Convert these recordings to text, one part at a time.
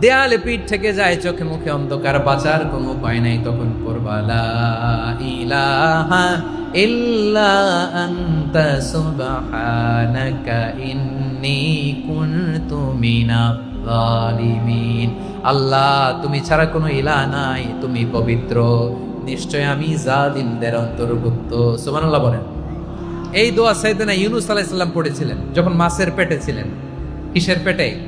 দেয়ালে পিঠ থেকে যায়, চোখে মুখে অন্ধকার, বাঁচার কোনো উপায় নাই তখন পড়বালা ইলাহা আল্লাহ, তুমি ছাড়া কোনো ইলাহ নাই, তুমি পবিত্র। নিশ্চয় আমি জালিমদের অন্তর্ভুক্ত। সুবহানাল্লাহ বলেন। এই দোয়া সাইয়েদনা ইউনুস আলাইহিস সালাম পড়েছিলেন, যখন মাছের পেটে ছিলেন। কিসের পেটে?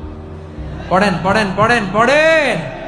পড়েন পড়েন পড়েন পড়েন।